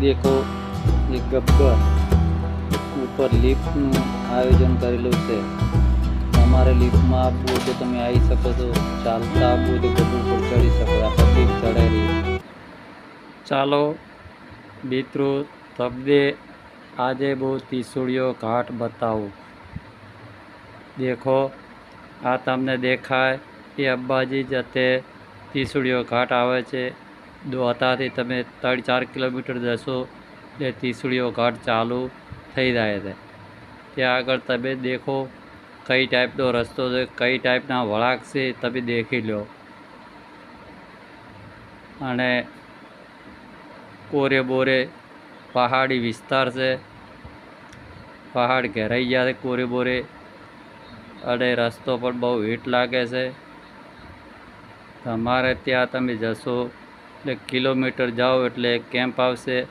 દેખો એ ગબ્બર ઉપર લિફ્ટનું આયોજન કરેલું છે. તમારે લિફ્ટમાં આવવું હોય તો તમે આવી શકો છો. ચાલતા આવવું તો ગબ્બર ઉપર ચડી શકો. આ ચડાવી ચાલો, મિત્રો, તમને આજે બહુ ત્રિશુળીઓ ઘાટ બતાવું. દેખો, આ તમને દેખાય એ અંબાજી જતે ત્રિશુળીઓ ઘાટ આવે છે. દોતાથી તમે ત્રણ ચાર કિલોમીટર જશો, એટલે ત્રિશુળીઓ ઘાટ ચાલુ થઈ જાય છે. ત્યાં આગળ તમે દેખો કઈ ટાઈપનો રસ્તો છે, કઈ ટાઈપના વળાંક છે, તમે દેખી લો. અને કોરે બોરે પહાડી વિસ્તાર છે. પહાડ ઘેરાઈ ગયા છે કોરે બોરે. અને રસ્તો પણ બહુ હીટ લાગે છે. તમારે ત્યાં તમે જશો એટલે કિલોમીટર જાઓ એટલે કેમ્પ આવશે,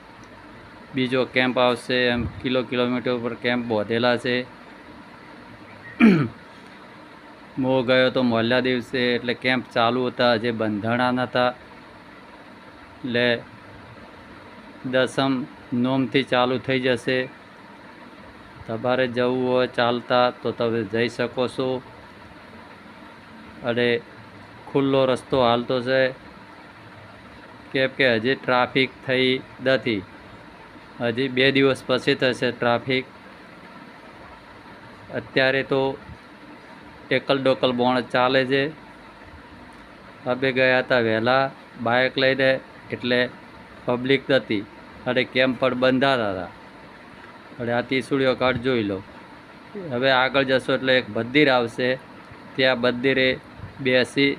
બીજો કેમ્પ આવશે, એમ કિલો કિલોમીટર ઉપર કેમ્પ બાંધેલા છે. મો ગયો તો મોલ્લા દિવસે એટલે કેમ્પ ચાલુ હતા, જે બંધાણા નહોતા એટલે દસમ નોમથી ચાલુ થઈ જશે. તમારે જવું હોય ચાલતા તો તમે જઈ શકો છો. અને ખુલ્લો રસ્તો હાલતો છે. કેમ કે હજી ટ્રાફિક થઈ નથી. હજી બે દિવસ પછી થશે ટ્રાફિક. અત્યારે તો એકલ ડોકલ બોણ ચાલે છે. અમે ગયા હતા વહેલા બાઇક લઈને, એટલે પબ્લિક નથી. અને કેમ્પ પણ બંધાતા હતા. અને આ ત્રિશુળીઓ કાર્ડ જોઈ લો. હવે આગળ જશો એટલે એક મંદિર આવશે. ત્યાં મંદિરે બેસી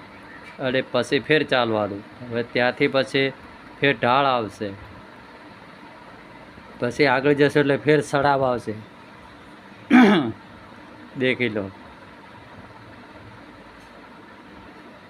અને પછી ફેર ચાલવાનું. હવે ત્યાંથી પછી ફેર ઢાળ આવશે. પછી આગળ જશો એટલે ફેર સડાવ આવશે. દેખી લો.